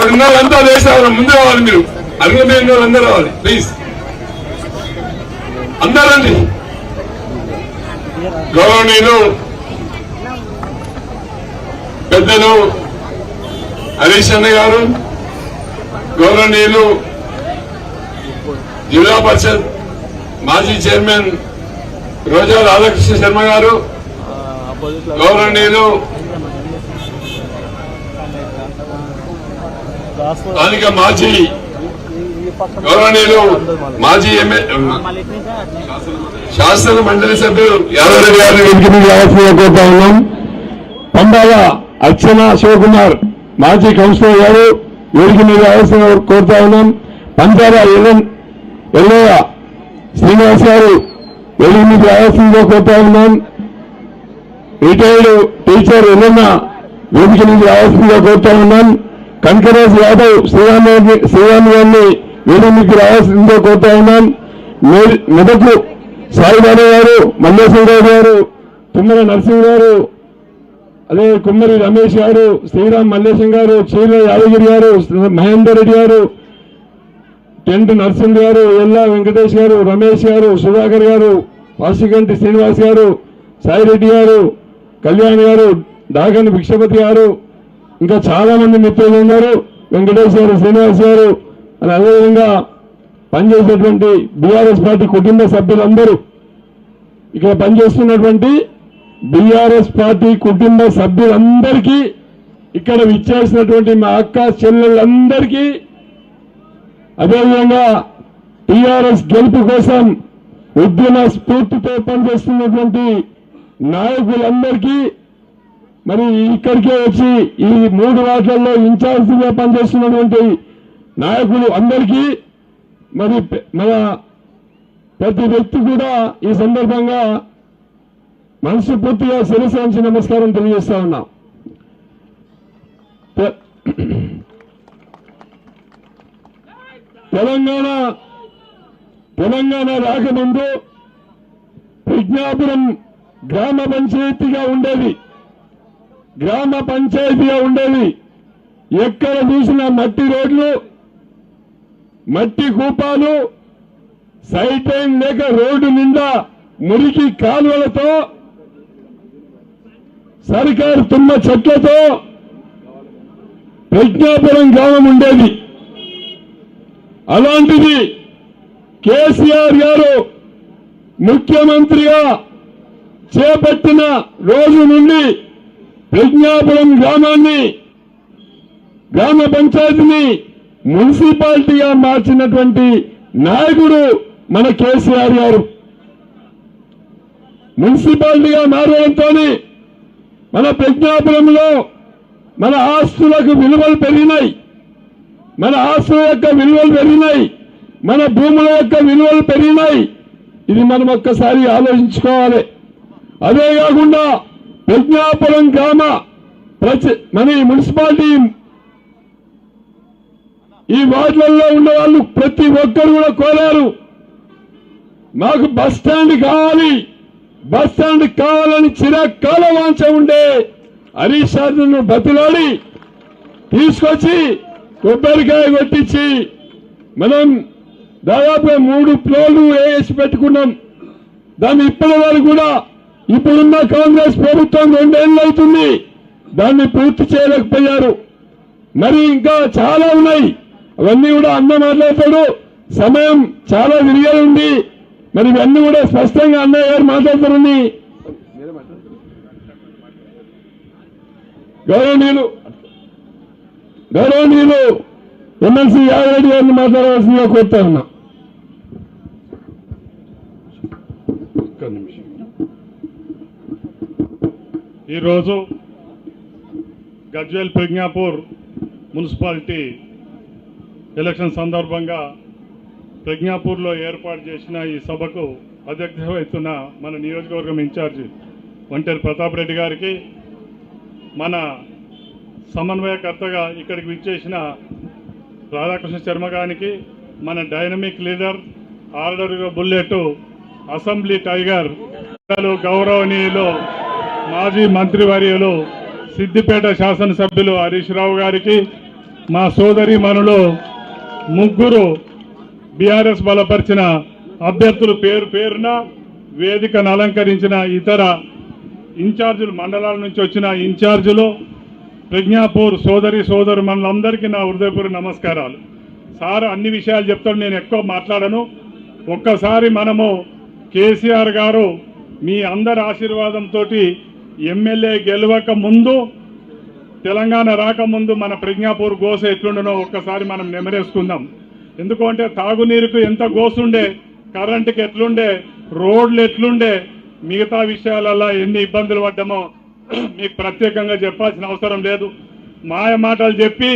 ఇక్కడ ఉన్న వాళ్ళంతా ముందు రావాలి మీరు అర్హమైన వాళ్ళు అందరూ రావాలి ప్లీజ్ అందరండి గౌరవనీయులు పెద్దలు హరీష్ అన్న గారు గౌరవనీయులు జిల్లా పరిషత్ మాజీ చైర్మన్ రోజా రాధాకృష్ణ శర్మ గారు గౌరవనీయులు స్థానిక మాజీ గౌరవనీయులు మాజీ శాసన మండలి సభ్యులు యాదవ్ గారిని ఉన్నాం. పంబాల అర్చన శివకుమార్ మాజీ కౌన్సిలర్ గారు వేదిక మీద రావాల్సిందిగా కోరుతా ఉన్నాం. పంచాల ఎల్లయ్య శ్రీనివాస్ గారు వేదిక మీద రావాల్సిందిగా కోరుతా ఉన్నాం. రిటైర్డ్ టీచర్ ఎల్లన్న వేదిక మీద రావాల్సిందిగా కోరుతా ఉన్నాం. కనకరాజు యాదవ్ శ్రీరామ్ గారిని- శ్రీరామ్ గారిని వేదిక మీద కోరుతా ఉన్నాం మెదకు సాయిబాబా గారు మల్లేశ్వరరావు గారు తుమ్మల నరసింహ గారు అదే కుమ్మరి రమేష్ గారు శ్రీరామ్ మల్లేశం గారు చీర యాదగిరి గారు మహేందర్ రెడ్డి గారు టెంట్ నరసింహ గారు ఎల్లా వెంకటేష్ గారు రమేష్ గారు సుధాకర్ గారు పాసిగంటి శ్రీనివాస్ గారు సాయిరెడ్డి గారు కళ్యాణ్ గారు డాగన్ భిక్షపతి గారు ఇంకా చాలా మంది మిత్రులు ఉన్నారు. వెంకటేష్ గారు శ్రీనివాస్ గారు అని అదేవిధంగా పనిచేసేటువంటి బీఆర్ఎస్ పార్టీ కుటుంబ సభ్యులందరూ ఇక్కడ పనిచేస్తున్నటువంటి బీఆర్ఎస్ పార్టీ కుటుంబ సభ్యులందరికీ ఇక్కడ విచ్చేసినటువంటి మా అక్క చెల్లెళ్ళందరికీ అదేవిధంగా టీఆర్ఎస్ గెలుపు కోసం ఉద్యమ స్ఫూర్తితో పనిచేస్తున్నటువంటి నాయకులందరికీ మరి ఇక్కడికే వచ్చి ఈ మూడు వార్డులలో ఇన్ఛార్జిగా పనిచేస్తున్నటువంటి నాయకులు అందరికీ మరి మన ప్రతి వ్యక్తి కూడా ఈ సందర్భంగా మనసు పూర్తిగా శిరసాంచి నమస్కారం తెలియజేస్తా ఉన్నాం. తెలంగాణ తెలంగాణ రాకముందు ప్రజ్ఞాపురం గ్రామ పంచాయతీగా ఉండేది. గ్రామ పంచాయతీగా ఉండేది ఎక్కడ చూసినా మట్టి రోడ్లు మట్టి కూపాలు సైడ్ టైం లేక రోడ్డు నిండా మురికి కాలువలతో సర్కారు తుమ్మ చెట్లతో ప్రజ్ఞాపురం గ్రామం ఉండేది. అలాంటిది కేసీఆర్ గారు ముఖ్యమంత్రిగా చేపట్టిన రోజు నుండి ప్రజ్ఞాపురం గ్రామాన్ని గ్రామ పంచాయతీని మున్సిపాలిటీగా మార్చినటువంటి నాయకుడు మన కేసీఆర్ గారు. మున్సిపాలిటీగా మారడంతో మన ప్రజ్ఞాపురంలో మన ఆస్తులకు విలువలు పెరిగినాయి. మన ఆస్తుల యొక్క విలువలు పెరిగినాయి. మన భూముల యొక్క విలువలు పెరిగినాయి. ఇది మనం ఒక్కసారి ఆలోచించుకోవాలి. అదే కాకుండా ప్రజ్ఞాపురం గ్రామ ప్రతి మన మున్సిపాలిటీ ఈ వార్డులలో ఉన్న వాళ్ళు ప్రతి ఒక్కరు కూడా కోరారు. మాకు బస్ స్టాండ్ కావాలి. బస్ స్టాండ్ కావాలని చిరకాల వాంచ ఉండే హరీష్ సార్ను బతిలాడి తీసుకొచ్చి కొబ్బరికాయ కొట్టించి మనం దాదాపుగా మూడు ఫ్లోర్లు వేసి పెట్టుకున్నాం. దాన్ని ఇప్పటి వరకు కూడా ఇప్పుడున్న కాంగ్రెస్ ప్రభుత్వం రెండేళ్ళు అవుతుంది దాన్ని పూర్తి చేయలేకపోయారు. మరి ఇంకా చాలా ఉన్నాయి. అవన్నీ కూడా అన్న మాట్లాడతాడు. సమయం చాలా విరిగా ఉంది మరి ఇవన్నీ కూడా స్పష్టంగా అన్నయ్య గారు మాట్లాడతారని. గౌరవనీయులు గౌరవనీయులు ఎమ్మెల్సీ యాదరెడ్డి గారిని మాట్లాడవలసిందిగా కోరుతా ఉన్నా. ఒక్క నిమిషం. ఈరోజు గజ్వేల్ ప్రజ్ఞాపూర్ మున్సిపాలిటీ ఎలక్షన్ సందర్భంగా ప్రజ్ఞాపూర్లో ఏర్పాటు చేసిన ఈ సభకు అధ్యక్షత వహిస్తున్న మన నియోజకవర్గం ఇన్ఛార్జి ఒంటేరు ప్రతాప్ రెడ్డి గారికి మన సమన్వయకర్తగా ఇక్కడికి విచ్చేసిన రాధాకృష్ణ శర్మ గారికి మన dynamic leader order bullet assembly tiger గౌరవనీయులు మాజీ మంత్రివర్యులు సిద్దిపేట శాసనసభ్యులు హరీష్ రావు గారికి మా సోదరి మనులు ముగ్గురు బీఆర్ఎస్ బలపరిచిన అభ్యర్థులు పేరు పేరున వేదికను అలంకరించిన ఇతర ఇన్ఛార్జీలు మండలాల నుంచి వచ్చిన ఇన్ఛార్జీలు ప్రజ్ఞాపూర్ సోదరి సోదరు మనందరికీ నా హృదయపూర్వక నమస్కారాలు. సార్ అన్ని విషయాలు చెప్తాడు నేను ఎక్కువ మాట్లాడను. ఒక్కసారి మనము కేసీఆర్ గారు మీ అందరి ఆశీర్వాదంతో ఎమ్మెల్యే గెలవక ముందు తెలంగాణ రాకముందు మన ప్రజ్ఞాపూర్ గోస ఎట్లుండనో ఒక్కసారి మనం నెమరేసుకుందాం. ఎందుకంటే తాగునీరుకు ఎంత గోసుండే కరెంటుకి ఎట్లుండే రోడ్లు ఎట్లుండే మిగతా విషయాలలో ఎన్ని ఇబ్బందులు పడ్డామో మీకు ప్రత్యేకంగా చెప్పాల్సిన అవసరం లేదు. మాయ మాటలు చెప్పి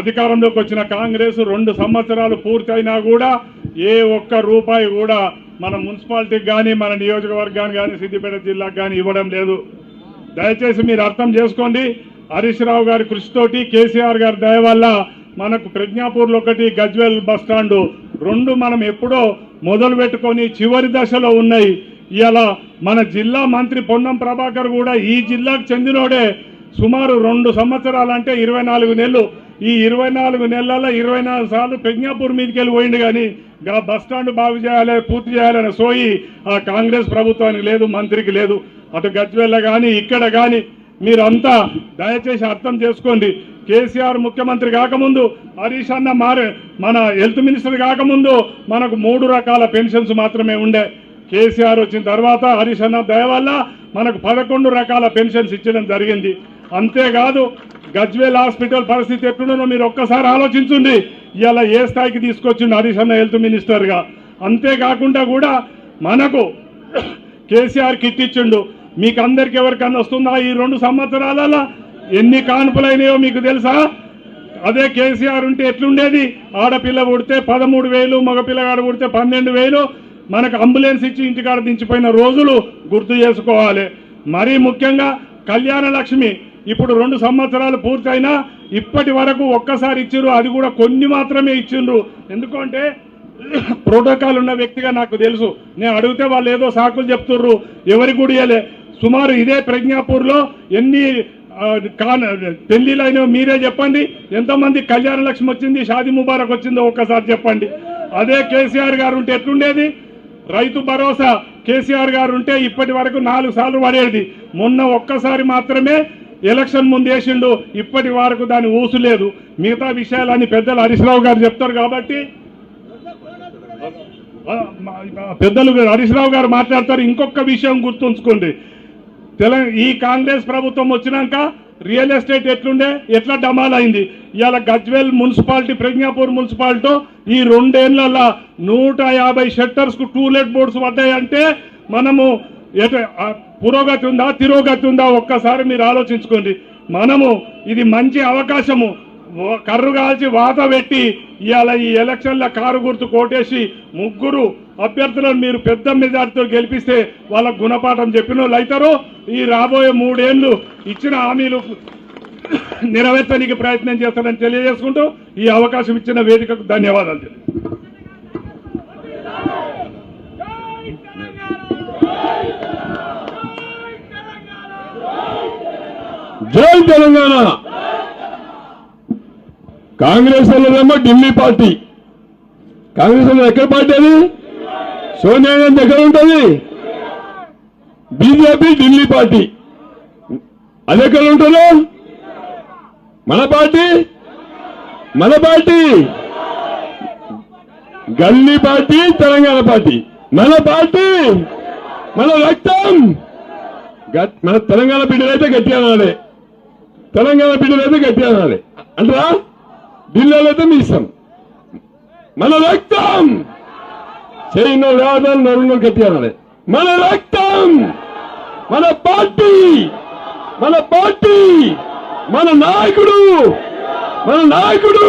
అధికారంలోకి వచ్చిన కాంగ్రెస్ రెండు సంవత్సరాలు పూర్తయినా కూడా ఏ ఒక్క రూపాయి కూడా మన మున్సిపాలిటీకి కానీ మన నియోజకవర్గానికి కానీ సిద్దిపేట జిల్లాకు కానీ ఇవ్వడం లేదు. దయచేసి మీరు అర్థం చేసుకోండి. హరీష్ రావు గారి కృషితోటి కేసీఆర్ గారి దయ వల్ల మనకు ప్రజ్ఞాపూర్లో ఒకటి గజ్వేల్ బస్ రెండు మనం ఎప్పుడో మొదలు పెట్టుకొని చివరి దశలో ఉన్నాయి. ఇలా మన జిల్లా మంత్రి పొన్నం ప్రభాకర్ కూడా ఈ జిల్లాకు చెందినోడే. సుమారు రెండు సంవత్సరాలంటే ఇరవై నాలుగు నెలలు ఈ ఇరవై నాలుగు నెలల ఇరవై నాలుగు సార్లు ప్రజ్ఞాపూర్ మీదకి వెళ్ళి పోయిండు కానీ గా బస్ స్టాండ్ బాగు చేయాలి పూర్తి చేయాలనే సోయి ఆ కాంగ్రెస్ ప్రభుత్వానికి లేదు మంత్రికి లేదు. అటు గజ్వేల్ల కానీ ఇక్కడ కానీ మీరంతా దయచేసి అర్థం చేసుకోండి. కేసీఆర్ ముఖ్యమంత్రి కాకముందు హరీష్ అన్న మారే మన హెల్త్ మినిస్టర్ కాకముందు మనకు మూడు రకాల పెన్షన్స్ మాత్రమే ఉండే. కేసీఆర్ వచ్చిన తర్వాత హరీష్ అన్న దయ వల్ల మనకు పదకొండు రకాల పెన్షన్స్ ఇచ్చడం జరిగింది. అంతేకాదు గజ్వేల్ హాస్పిటల్ పరిస్థితి ఎట్లుండో మీరు ఒక్కసారి ఆలోచించండి. ఇవాళ ఏ స్థాయికి తీసుకొచ్చిండు హరీష్ అన్న హెల్త్ మినిస్టర్గా. అంతేకాకుండా కూడా మనకు కేసీఆర్ కిట్ ఇచ్చిండు. మీకు అందరికి ఎవరికన్నా వస్తుందా ఈ రెండు సంవత్సరాలలో? ఎన్ని కాన్పులైనాయో మీకు తెలుసా? అదే కేసీఆర్ ఉంటే ఎట్లుండేది? ఆడపిల్ల పుడితే పదమూడు వేలు మగపిల్లగాడు పుడితే పన్నెండు వేలు. మనకు అంబులెన్స్ ఇచ్చి ఇంటికాడ దించిపోయిన రోజులు గుర్తు చేసుకోవాలి. మరీ ముఖ్యంగా కళ్యాణ లక్ష్మి ఇప్పుడు రెండు సంవత్సరాలు పూర్తయినా ఇప్పటి వరకు ఒక్కసారి ఇచ్చిర్రు అది కూడా కొన్ని మాత్రమే ఇచ్చిండ్రు. ఎందుకంటే ప్రోటోకాల్ ఉన్న వ్యక్తిగా నాకు తెలుసు. నేను అడిగితే వాళ్ళు ఏదో సాకులు చెప్తుర్రు. ఎవరి గుడియలే సుమారు ఇదే ప్రజ్ఞాపూర్లో ఎన్ని ఆ, కాన్ పెళ్ళిలైన మీరే చెప్పండి. ఎంతమంది కళ్యాణ లక్ష్మి వచ్చింది షాది ముబారక్ వచ్చిందో ఒక్కసారి చెప్పండి. అదే కేసీఆర్ గారు ఉంటే ఎట్లుండేది? రైతు భరోసా. కేసీఆర్ గారు ఉంటే ఇప్పటి వరకు నాలుగు సార్లు పడేది. మొన్న ఒక్కసారి మాత్రమే ఎలక్షన్ ముందు వేసిండు ఇప్పటి వరకు దాని ఊసు లేదు. మిగతా విషయాలన్నీ పెద్దలు హరీశ్రావు గారు చెప్తారు కాబట్టి పెద్దలు హరీష్ రావు గారు మాట్లాడతారు. ఇంకొక విషయం గుర్తుంచుకోండి. తెలంగాణ ఈ కాంగ్రెస్ ప్రభుత్వం వచ్చినాక రియల్ ఎస్టేట్ ఎట్లుండే? ఎట్లా డమాల్ అయింది ఇవాళ గజ్వేల్ మున్సిపాలిటీ ప్రజ్ఞాపూర్ మున్సిపాలిటీ ఈ రెండేళ్ళలో నూట యాభై షట్టర్స్కు టూలెట్ బోర్డ్స్ పడ్డాయంటే మనము పురోగతి ఉందా తిరోగతి ఉందా ఒక్కసారి మీరు ఆలోచించుకోండి. మనము ఇది మంచి అవకాశము. కర్రు కాల్చి వాత పెట్టి ఇవాళ ఈ ఎలక్షన్ల కారు గుర్తు కోటేసి ముగ్గురు అభ్యర్థులను మీరు పెద్ద మెజార్టీతో గెలిపిస్తే వాళ్ళకు గుణపాఠం చెప్పిన వాళ్ళు అవుతారు ఈ రాబోయే మూడేళ్ళు ఇచ్చిన హామీలు నెరవేర్చడానికి ప్రయత్నం చేస్తారని తెలియజేసుకుంటూ ఈ అవకాశం ఇచ్చిన వేదికకు ధన్యవాదాలు. జై తెలంగాణ. కాంగ్రెస్ వాళ్ళేమో ఢిల్లీ పార్టీ. కాంగ్రెస్ వాళ్ళు ఎక్కడ పార్టీ అది? సోనియా గాంధీ ఎక్కడ ఉంటుంది? BJP Delhi party. అది ఎక్కడ ఉంటుంది? మన పార్టీ? మన పార్టీ. గల్లీ పార్టీ తెలంగాణ పార్టీ. మన పార్టీ. మన రక్తం. మన తెలంగాణ బిడ్డలైతే గట్టిగా నాడే తెలంగాణ బిడ్డలైతే గట్టిగా అనాలి అంటారా? ఢిల్లీలో అయితే మీ ఇష్టం. మన రక్తం! చేయను లేదని నరుణ్ణి గట్టిగా అనాలి మన రక్తం! మన పార్టీ! మన పార్టీ! మన నాయకుడు! మన నాయకుడు!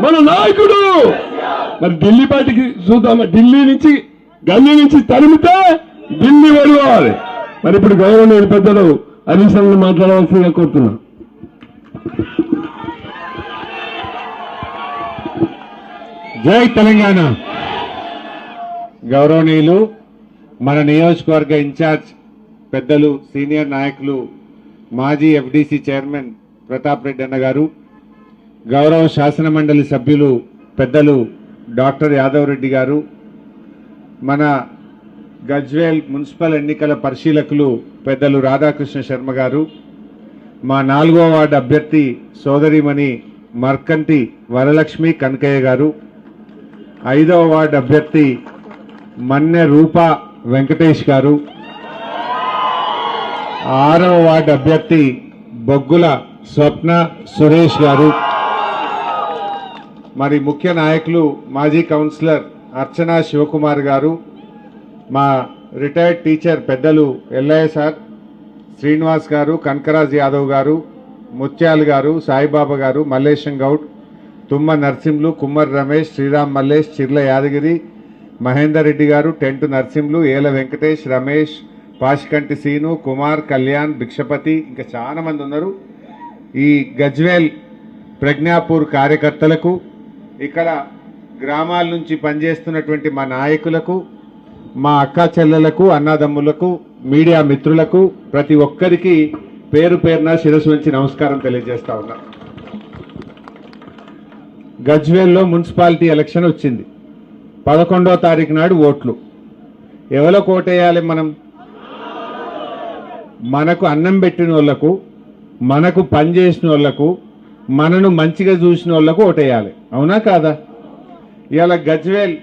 మన నాయకుడు! మరి ఢిల్లీ పార్టీకి చూద్దామా? ఢిల్లీ నుంచి గల్లీ నుంచి తరిమితే ఢిల్లీ వెళ్ళిపోవాలి మరి ఇప్పుడు గౌరవనీయులు పెద్దలు హరీష్ మాట్లాడవలసిందిగా కోరుతున్నాను జై తెలంగాణ. గౌరవనీయులు మన నియోజకవర్గ ఇన్ఛార్జ్ పెద్దలు సీనియర్ నాయకులు మాజీ ఎఫ్డిసి చైర్మన్ ప్రతాప్ రెడ్డి అన్న గారు గౌరవ శాసన మండలి సభ్యులు పెద్దలు డాక్టర్ యాదవ్ రెడ్డి గారు మన గజ్వేల్ మున్సిపల్ ఎన్నికల పరిశీలకులు పెద్దలు రాధాకృష్ణ శర్మ గారు మా నాలుగో వార్డు అభ్యర్థి సోదరిమణి మర్కంటి వరలక్ష్మి కనకయ్య గారు ఐదవ వార్డు అభ్యర్థి మన్నె రూప వెంకటేష్ గారు. ఆరవ వార్డు అభ్యర్థి బొగ్గుల స్వప్న సురేష్ గారు. మరి ముఖ్య నాయకులు మాజీ కౌన్సిలర్ అర్చన శివకుమార్ గారు మా రిటైర్డ్ టీచర్ పెద్దలు ఎల్ఐ సార్ శ్రీనివాస్ గారు కనకరాజ్ యాదవ్ గారు ముత్యాల్ గారు సాయిబాబా గారు మల్లేశం గౌడ్ తుమ్మ నరసింహులు కుమ్మర్ రమేష్ శ్రీరామ్ మల్లేష్ చిర్ల యాదగిరి మహేందర్ రెడ్డి గారు టెంట్ నరసింహులు ఏల వెంకటేష్ రమేష్ పాషికంటి సీను కుమార్ కళ్యాణ్ భిక్షపతి ఇంకా చాలా మంది ఉన్నారు. ఈ గజ్వేల్ ప్రజ్ఞాపూర్ కార్యకర్తలకు ఇక్కడ గ్రామాల నుంచి పనిచేస్తున్నటువంటి మా నాయకులకు మా అక్క చెల్లెలకు అన్నదమ్ములకు మీడియా మిత్రులకు ప్రతి ఒక్కరికి పేరు పేరున శిరస్సు నుంచి నమస్కారం తెలియజేస్తా ఉన్నా. గజ్వేల్లో మున్సిపాలిటీ ఎలక్షన్ వచ్చింది. పదకొండో తారీఖు నాడు ఓట్లు. ఎవరికి ఓటేయాలి మనం? మనకు అన్నం పెట్టిన వాళ్ళకు మనకు పని చేసిన వాళ్ళకు మనను మంచిగా చూసిన వాళ్ళకు ఓటేయాలి. అవునా కాదా? ఇవాళ గజ్వేల్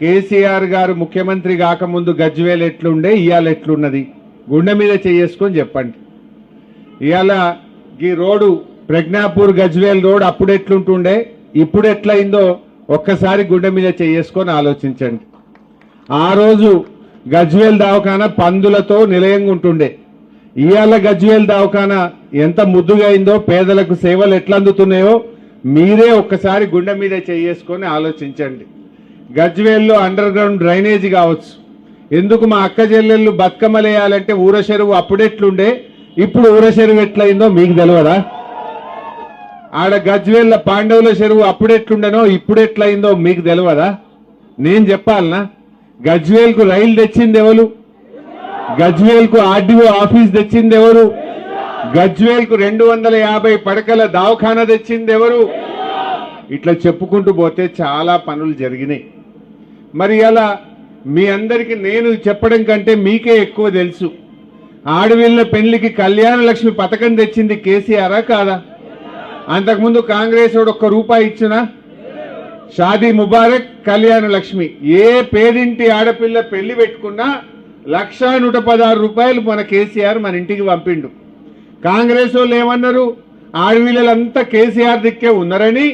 కేసీఆర్ గారు ముఖ్యమంత్రి కాకముందు గజ్వేల్ ఎట్లుండే ఇవాళ ఎట్లున్నది? గుండె మీద చేసుకొని చెప్పండి. ఇవాళ ఈ రోడ్డు ప్రజ్ఞాపూర్ గజ్వేల్ రోడ్ అప్పుడు ఎట్లుంటుండే ఇప్పుడు ఎట్లయిందో ఒక్కసారి గుండె మీద చేసుకొని ఆలోచించండి. ఆ రోజు గజ్వేల్ దవాఖాన పందులతో నిలయంగా ఉంటుండే ఇవాళ గజ్వేల్ దవాఖాన ఎంత ముద్దుగా అయిందో పేదలకు సేవలు ఎట్లా అందుతున్నాయో మీరే ఒక్కసారి గుండె మీద చేసుకొని ఆలోచించండి. గజ్వేల్లో అండర్ గ్రౌండ్ డ్రైనేజీ కావచ్చు. ఎందుకు మా అక్క చెల్లెళ్ళు బతుకమ్మలేయాలంటే ఊర చెరువు అప్పుడెట్లుండే? ఇప్పుడు ఊర చెరువు ఎట్లయిందో మీకు తెలియదా ఆడ గజ్వేల్ల పాండవుల చెరువు అప్పుడెట్లుండనో ఇప్పుడు ఎట్లయిందో మీకు తెలియదా నేను చెప్పాలనా? గజ్వేల్కు రైలు తెచ్చింది ఎవరు గజ్వేల్కు ఆర్డీఓ ఆఫీస్ తెచ్చింది ఎవరు గజ్వేల్కు రెండు వందల యాభై పడకల దవాఖాన తెచ్చింది ఎవరు ఇట్లా చెప్పుకుంటూ పోతే చాలా పనులు జరిగినాయి. మరి అలా మీ అందరికి నేను చెప్పడం కంటే మీకే ఎక్కువ తెలుసు. ఆడవిళ్ళ పెళ్ళికి కళ్యాణ లక్ష్మి పథకం తెచ్చింది కేసీఆరా కాదా? అంతకుముందు కాంగ్రెస్ వాడు ఒక్క రూపాయి ఇచ్చిన షాదీ ముబారక్ కళ్యాణ లక్ష్మి. ఏ పేదింటి ఆడపిల్ల పెళ్ళి పెట్టుకున్నా లక్ష నూట పదహారు రూపాయలు మన కేసీఆర్ మన ఇంటికి పంపిండు. కాంగ్రెస్ వాళ్ళు ఏమన్నారు? ఆడపిల్లలంతా కేసీఆర్ దిక్కే ఉన్నారని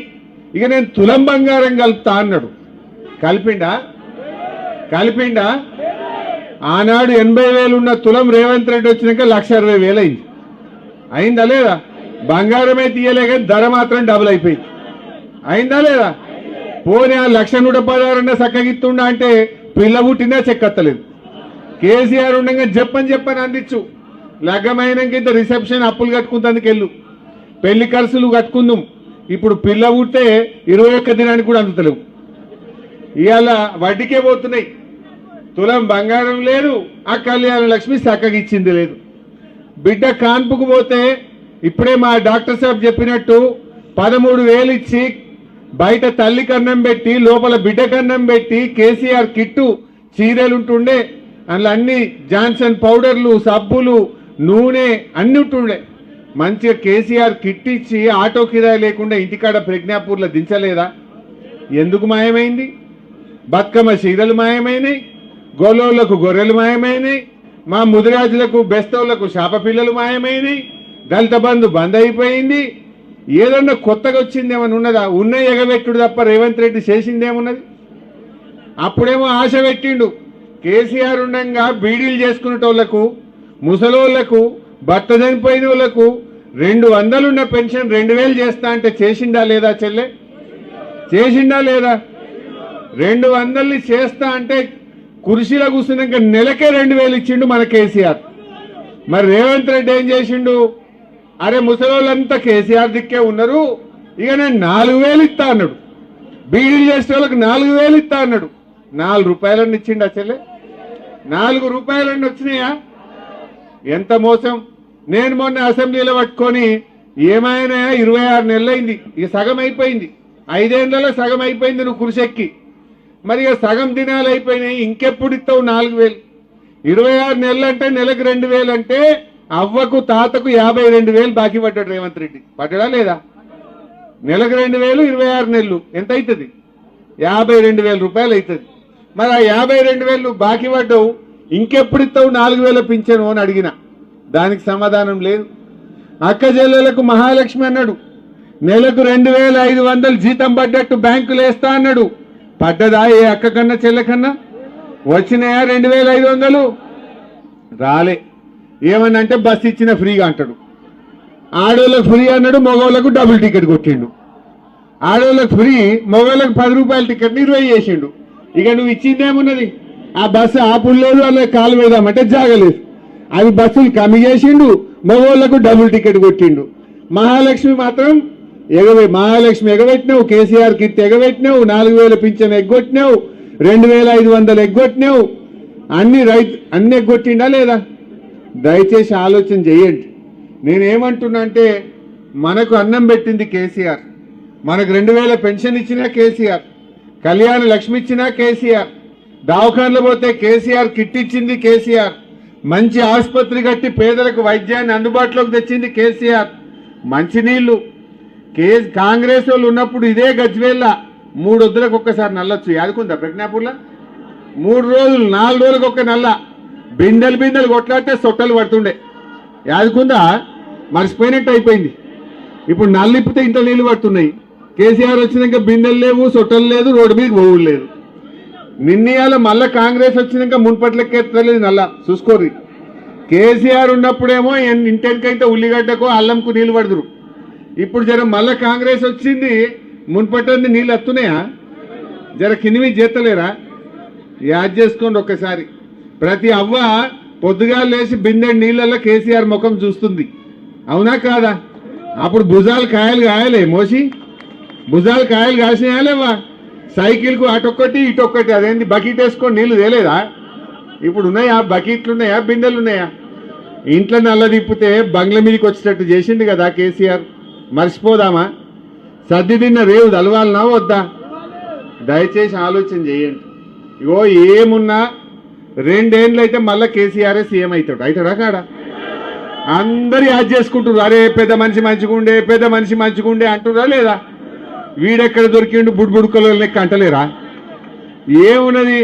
ఇక నేను తులం బంగారం కలుపుతా అన్నాడు. కలిపిండా? కలిపిండా? ఆనాడు ఎనభై వేలు ఉన్న తులం రేవంత్ రెడ్డి వచ్చినాక లక్ష అరవై వేలు అయింది. అయిందా లేదా? బంగారమే తీయలే కానీ ధర మాత్రం డబుల్ అయిపోయింది. అయిందా లేదా? పోనీ ఆ లక్ష నూట పదహారు సక్కగిత్తుండ అంటే పిల్ల పుట్టినా చెక్కత్తలేదు. కేసీఆర్ ఉండగా చెప్పని చెప్పని అందించు లగ్గమైనాక ఇంత రిసెప్షన్ అప్పులు కట్టుకుందానికి వెళ్ళు. పెళ్ళి ఖర్చులు కట్టుకుందాం. ఇప్పుడు పిల్ల పుట్టే ఇరవై ఒక్క దినానికి కూడా అందుతలేవు. ఇవాళ వడ్డీకే పోతున్నాయి. తులం బంగారం లేదు ఆ కళ్యాణ లక్ష్మి చక్కగిచ్చింది లేదు. బిడ్డ కాన్పుకు పోతే ఇప్పుడే మా డాక్టర్ సాబ్ చెప్పినట్టు పదమూడు వేలు ఇచ్చి బయట తల్లి కన్నం పెట్టి లోపల బిడ్డ కన్నం పెట్టి కేసీఆర్ కిట్టు చీరలు ఉంటుండే అందులో అన్ని జాన్సన్ పౌడర్లు సబ్బులు నూనె అన్ని ఉంటుండే. మంచిగా కేసీఆర్ కిట్ ఇచ్చి ఆటో కిరాయి లేకుండా ఇంటికాడ ప్రజ్ఞాపూర్లో దించలేదా? ఎందుకు మాయమైంది? బతుకమ్మ చీరలు మాయమైనాయి గోలోళ్ళకు గొర్రెలు మాయమైనాయి మా ముదిరాజులకు బెస్తవులకు శాప పిల్లలు మాయమైనాయి దళిత బంధు బంద్ అయిపోయింది ఏదన్నా కొత్తగా వచ్చింది ఉన్నదా? ఉన్న ఎగబెట్టుడు తప్ప రేవంత్ రెడ్డి చేసిందేమున్నది అప్పుడేమో ఆశ పెట్టిండు. కేసీఆర్ ఉండగా బీడీలు చేసుకునేటోళ్ళకు ముసలోళ్ళకు భర్త చనిపోయిన వాళ్ళకు రెండు వందలున్న పెన్షన్ రెండు వేలు చేస్తా అంటే చేసిండా లేదా చెల్లె? చేసిండా లేదా? రెండు వందల్ని చేస్తా అంటే కుర్చీలో కూర్చున్నాక నెలకే రెండు వేలు ఇచ్చిండు మన కేసీఆర్. మరి రేవంత్ రెడ్డి ఏం చేసిండు? అరే ముసలోళ్ళంతా కేసీఆర్ దిక్కే ఉన్నారు. ఇక నేను నాలుగు వేలు ఇస్తా అన్నాడు. బీడీ చేసే వాళ్ళకి నాలుగు వేలు ఇస్తా అన్నాడు. నాలుగు రూపాయలన్నీ ఇచ్చిండు చెల్లె. నాలుగు రూపాయలన్నీ వచ్చినాయా? ఎంత మోసం. నేను మొన్న అసెంబ్లీలో పట్టుకొని ఏమైనా ఇరవై ఆరు నెలలైంది. ఇక సగం అయిపోయింది. ఐదేళ్ళలో సగం అయిపోయింది నువ్వు కురిసెక్కి మరి ఇక సగం దినాలు అయిపోయినాయి. ఇంకెప్పుడు ఇస్తావు నాలుగు వేలు? ఇరవై ఆరు నెలలు అంటే నెలకు రెండు వేలు అంటే అవ్వకు తాతకు యాభై రెండు వేలు బాకీ పడ్డాడు రేవంత్ రెడ్డి. పడ్డా లేదా? నెలకు రెండు వేలు ఇరవై ఆరు నెలలు. ఎంత అవుతుంది యాభై రెండు వేల రూపాయలు అవుతుంది మరి ఆ యాభై రెండు వేలు బాకీ పడ్డావు. ఇంకెప్పుడు ఇస్తావు నాలుగు వేల పింఛను అని అడిగిన. దానికి సమాధానం లేదు. అక్క చెల్లెలకు మహాలక్ష్మి అన్నాడు. నెలకు రెండు వేల ఐదు వందలు జీతం పడ్డట్టు బ్యాంకులు వేస్తా అన్నాడు. పడ్డదా ఏ అక్క కన్నా చెల్లెకన్నా వచ్చినాయా రెండు వేల ఐదు వందలు? రాలే. ఏమనంటే బస్ ఇచ్చిన ఫ్రీగా అంటాడు. ఆడవాళ్ళకు ఫ్రీ అన్నాడు మగవాళ్ళకు డబుల్ టికెట్ కొట్టిండు. ఆడవాళ్ళకు ఫ్రీ మగవాళ్ళకు పది రూపాయల టికెట్ని ఇరవై చేసిండు. ఇక నువ్వు ఇచ్చిందేమున్నది ఆ బస్సు ఆపుడు లేదు అలా కాలు వేదామంటే జాగలేదు. అవి బస్సులు కమ్మి చేసిండు మగవాళ్ళకు డబుల్ టికెట్ కొట్టిండు. మహాలక్ష్మి మాత్రం ఎగవే మహాలక్ష్మి ఎగబెట్టినావు కేసీఆర్ కిట్ ఎగబెట్టినావు నాలుగు వేల పింఛన్ ఎగ్గొట్టినావు రెండు వేల ఐదు వందలు ఎగ్గొట్టినావు. అన్ని రైతు అన్ని ఎగ్గొట్టిండా లేదా? దయచేసి ఆలోచన చేయండి. నేనేమంటున్నా అంటే మనకు అన్నం పెట్టింది కేసీఆర్. మనకు రెండు వేల పెన్షన్ ఇచ్చినా కేసీఆర్. కళ్యాణ లక్ష్మి ఇచ్చినా కేసీఆర్. దవాఖానలో పోతే కేసీఆర్ కిట్ ఇచ్చింది కేసీఆర్. మంచి ఆసుపత్రి కట్టి పేదలకు వైద్యాన్ని అందుబాటులోకి తెచ్చింది కేసీఆర్. మంచినీళ్ళు. కే కాంగ్రెస్ వాళ్ళు ఉన్నప్పుడు ఇదే గజ్వేళ్ళ మూడు వద్దులకు ఒక్కసారి నల్లొచ్చు యాదుకుందా ప్రజ్ఞాపూర్లో? మూడు రోజులు నాలుగు రోజులకు ఒక్క నల్ల. బిందెలు బిందెలు కొట్లాడితే సొట్టలు పడుతుండే. యాదుకుందా మర్చిపోయినట్టు అయిపోయింది. ఇప్పుడు నల్లిప్పితే ఇంట్లో నీళ్ళు పడుతున్నాయి. కేసీఆర్ వచ్చినాక బిందెలు లేవు సొట్టలు లేదు రోడ్డు మీద పోవుడు లేదు. నిన్నయాల మళ్ళా కాంగ్రెస్ వచ్చినాక మున్పట్లెక్కేస్తలేదు నల్ల. చూసుకోర్రి. కేసీఆర్ ఉన్నప్పుడేమో ఎన్- ఇంటెనకైతే ఉల్లిగడ్డకో అల్లంకు నీళ్ళు పడుతురు ఇప్పుడు జర మళ్ళా కాంగ్రెస్ వచ్చింది మున్పట్టంది నీళ్ళు వస్తున్నాయా జర కింది మీద చేస్తలేరా యాద్ చేసుకోండి ఒక్కసారి. ప్రతి అవ్వ పొద్దుగా లేచి బిందె నీళ్ళల్లో కేసీఆర్ ముఖం చూస్తుంది. అవునా కాదా? అప్పుడు భుజాలు కాయలు కాయలే మోసి భుజాలు కాయలు కాసినాయాలేవా సైకిల్కు అటొక్కటి ఇటొక్కటి అదేంటి బకెట్ వేసుకొని నీళ్ళు తేలేదా? ఇప్పుడు ఉన్నాయా బకెట్లు ఉన్నాయా బిందెలు ఉన్నాయా ఇంట్లో నల్ల తిప్పితే బంగ్ల మీదకి వచ్చేటట్టు చేసిండు కదా కేసీఆర్. మర్చిపోదామా? సర్ది తిన్న రేవు తలవాలనా వద్దా? దయచేసి ఆలోచన చేయండి. ఇగో ఏమున్నా రెండేళ్ళు అయితే మళ్ళీ కేసీఆర్ సీఎం అవుతాడు అవుతాడా కాడా? అందరు యాద్ చేసుకుంటారు అరే పెద్ద మనిషి మంచిగుండే పెద్ద మనిషి మంచిగుండే అంటురా లేదా? వీడెక్కడ దొరికిండు బుడ్బుడుకలో లెక్క అంటలేరా ఏమున్నది?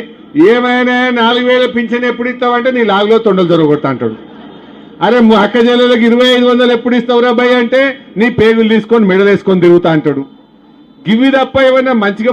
ఏమైనా నాలుగు వేల పింఛన్ ఎప్పుడు ఇస్తావంటే నీ లాగులో తొండలు దొరకొడతా అంటాడు అరే అక్క చెల్లెలకు ఇరవై ఐదు వందలు ఎప్పుడు ఇస్తావురా భయ్ అంటే నీ పేగులు తీసుకొని మెడలేసుకొని తిరుగుతా అంటాడు గివి తప్ప ఏమైనా మంచిగా